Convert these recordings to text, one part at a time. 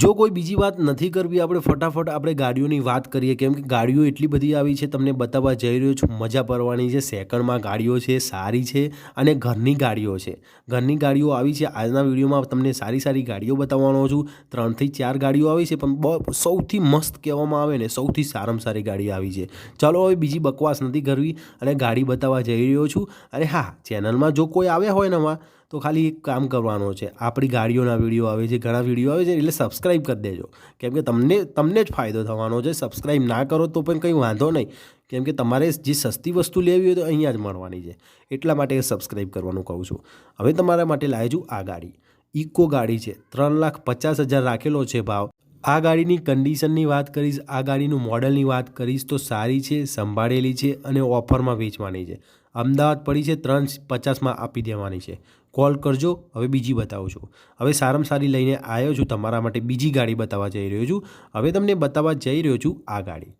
જો કોઈ બીજી વાત નથી કરવી, આપણે ફટાફટ આપણે ગાડીઓની વાત કરીએ. કેમ કે ગાડીઓ એટલી બધી આવી છે, તમને બતાવવા જઈ રહ્યો છું, મજા પડવાની છે. સેકન્ડમાં ગાડીઓ છે, સારી છે અને ઘરની ગાડીઓ છે. ઘરની ગાડીઓ આવી છે. આજના વિડીયોમાં તમને સારી સારી ગાડીઓ બતાવવાનો છું. ત્રણથી ચાર ગાડીઓ આવી છે, પણ સૌથી મસ્ત કહેવામાં આવે ને, સૌથી સારામાં સારી ગાડી આવી છે. ચાલો હવે બીજી બકવાસ નથી કરવી અને ગાડી બતાવવા જઈ રહ્યો છું. અને હા, ચેનલમાં જો કોઈ આવ્યા હોય નવા તો ખાલી એક કામ કરવાનું છે. આપણી ગાડીઓના વીડિયો આવે છે, ઘણા વીડિયો આવે છે, એટલે સબસ્ક્રાઈબ કરી દેજો. કેમ કે તમને તમને જ ફાયદો થવાનો છે. સબસ્ક્રાઈબ ના કરો તો પણ કંઈ વાંધો નહીં. કેમ કે તમારે જે સસ્તી વસ્તુ લેવી હોય તો અહીંયા જ મળવાની છે. એટલા માટે સબસ્ક્રાઈબ કરવાનું કહું છું. હવે તમારા માટે લાવ્યો છું આ ગાડી. ઇકો ગાડી છે. ત્રણ લાખ પચાસ હજાર રાખેલો છે ભાવ. આ ગાડીની કન્ડિશનની વાત કરીશ, આ ગાડીનું મોડલની વાત કરીશ તો સારી છે, સંભાળેલી છે અને ઓફરમાં વેચવાની છે. અમદાવાદ પડી છે ત્રણ પચાસમાં આપી દેવાની છે. કોલ કરજો, હવે બીજી બતાવું છું. હવે સારામાં સારી લઈને આવ્યો છું, તમારા માટે બીજી ગાડી બતાવવા જઈ રહ્યો છું. હવે તમને બતાવવા જઈ રહ્યો છું આ ગાડી.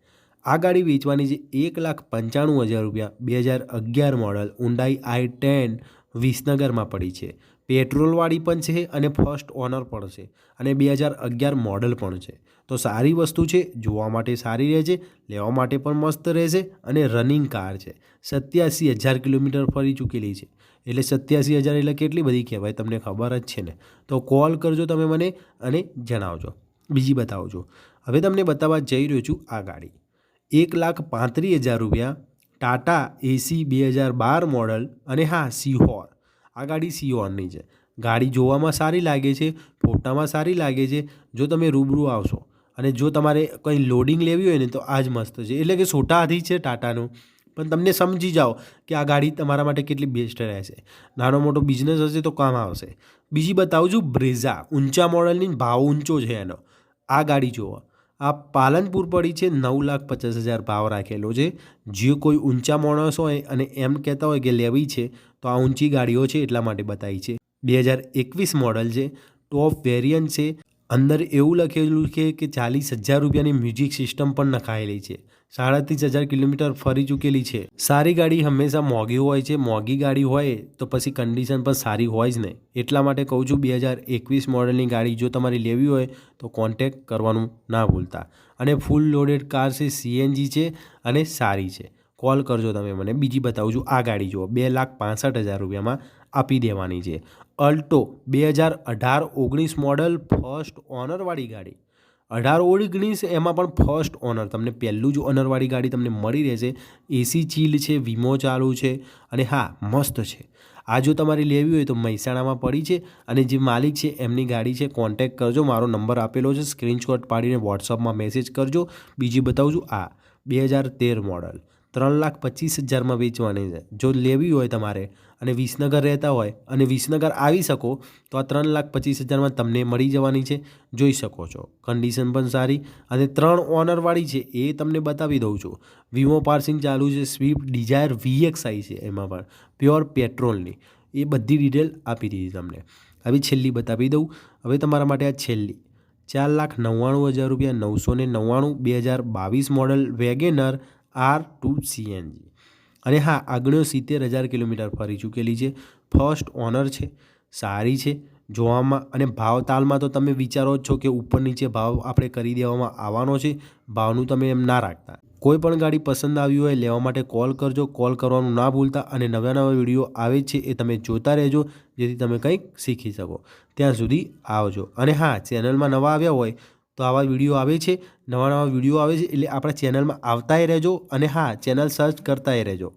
આ ગાડી વેચવાની છે એક લાખ પંચાણું હજાર રૂપિયા, બે હજાર અગિયાર મોડલ, ઊંડાઈ આઈ ટેન, વિસનગરમાં પડી છે. પેટ્રોલવાળી પણ છે અને ફર્સ્ટ ઓનર પણ છે અને બે હજાર અગિયાર મોડલ પણ છે. તો સારી વસ્તુ છે, જોવા માટે સારી રહેશે લેવા માટે પણ મસ્ત રહેશે અને રનિંગ કાર છે. સત્યાસી હજાર કિલોમીટર ફરી ચૂકેલી છે. એટલે સત્યાસી હજાર એટલે કેટલી બધી કહેવાય, તમને ખબર જ છે ને. તો કોલ કરજો તમે મને અને જણાવજો. બીજી બતાવજો. હવે તમને બતાવવા જઈ રહ્યો છું આ ગાડી એક લાખ પાંત્રીસ હજાર રૂપિયા ટાટા એસી બે હજાર બાર મોડલ અને હા સિહોર આ ગાડી સીઓનની છે. ગાડી જોવામાં સારી લાગે છે, ફોટામાં સારી લાગે છે, જો તમે રૂબરૂ આવશો. અને જો તમારે કંઈ લોડિંગ લેવી હોય ને તો આ જ મસ્ત છે. એટલે કે છોટા હાથી છે ટાટાનું. પણ તમને સમજી જાઓ કે આ ગાડી તમારા માટે કેટલી બેસ્ટ રહેશે. નાનો મોટો બિઝનેસ હશે તો કામ આવશે. બીજી બતાવું છું બ્રેઝા. ઊંચા મોડલની ભાવ ઊંચો છે એનો. આ ગાડી જુઓ આ પાલનપુર પડી છે નવ લાખ પચાસ હજાર ભાવ રાખેલો છે. જે કોઈ ઊંચા માણસ હોય અને એમ કહેતા હોય કે લેવી છે, તો આ ઊંચી ગાડીઓ છે એટલા માટે બતાવી છે. બે હજાર એકવીસ મોડલ છે ટોપ વેરિયન્ટ છે અંદર એવું લખેલું છે કે ચાલીસ હજાર રૂપિયાની મ્યુઝિક સિસ્ટમ પણ નખાયેલી છે. સાડત્રીસ હજાર કિલોમીટર ફરી ચૂકેલી છે. સારી ગાડી હંમેશા મોંઘી હોય છે. મોંઘી ગાડી હોય તો પછી કન્ડિશન પણ સારી હોય જ નહીં. એટલા માટે કહું છું, બે હજાર એકવીસ મોડલની ગાડી જો તમારે લેવી હોય તો કોન્ટેક કરવાનું ના ભૂલતા. અને ફૂલ લોડેડ કાર છે સીએનજી છે અને સારી છે. કોલ કરજો તમે મને, બીજી બતાવું છું, આ ગાડી જુઓ, બે લાખ પાંસઠ હજાર રૂપિયામાં આપી દેવાની છે. અલ્ટો બે હજાર અઢાર ઓગણીસ મોડલ ફર્સ્ટ ઓનરવાળી ગાડી. અઢાર ઓગણીસ એમાં પણ ફર્સ્ટ ઓનર, તમને પહેલું જ ઓનરવાળી ગાડી તમને મળી રહેશે. એસી ચીલ છે, વીમો ચાલુ છે અને હા, મસ્ત છે. આ જો તમારે લેવી હોય તો મહેસાણામાં પડી છે અને જે માલિક છે એમની ગાડી છે કોન્ટેક કરજો. મારો નંબર આપેલો છે સ્ક્રીનશોટ પાડીને વોટ્સઅપમાં મેસેજ કરજો. બીજી બતાવું છું, આ બે હજાર તેર મોડલ. ત્રણ લાખ પચીસ હજારમાં વેચવાની છે. જો લેવી હોય તમારે અને વિસનગર રહેતા હોય અને વિસનગર આવી શકો, તો આ ત્રણ લાખ પચીસ હજારમાં તમને મળી જવાની છે. જોઈ શકો છો. કન્ડિશન પણ સારી અને ત્રણ ઓનરવાળી છે એ તમને બતાવી દઉં છું. વીમો પાર્સિંગ ચાલુ છે સ્વિફ્ટ ડિઝાયર વીએક્સઆઈ છે એમાં પણ. પ્યોર પેટ્રોલની એ બધી ડિટેલ આપી દીધી તમને. હવે છેલ્લી બતાવી દઉં. હવે તમારા માટે આ છેલ્લી. ચાર લાખ નવ્વાણું હજાર રૂપિયા નવસો ને નવ્વાણું, બે હજાર બાવીસ model Wagon R R two CNG. અને હા આગળ સિત્તેર હજાર કિલોમીટર ફરી ચૂકેલી છે. ફર્સ્ટ ઓનર છે, સારી છે, જોવામાં અને ભાવ તાલમાં તો તમે વિચારો જ છો કે ઉપર નીચે ભાવ આપણે કરી દેવામાં આવવાનો છે. ભાવનું તમે એમ ના રાખતા. કોઈ પણ ગાડી પસંદ આવી હોય લેવા માટે કોલ કરજો. કોલ કરવાનું ના ભૂલતા અને નવા નવા વીડિયો આવે છે એ તમે જોતા રહેજો, જેથી તમે કંઈક શીખી શકો. ત્યાં સુધી આવજો. અને હા, ચેનલમાં નવા આવ્યા હોય તો આવા વીડિયો આવે છે, નવા નવા વીડિયો આવે છે, એટલે આપણા ચેનલમાં આવતાય રહેજો અને હા, ચેનલ સર્ચ કરતાય રહેજો.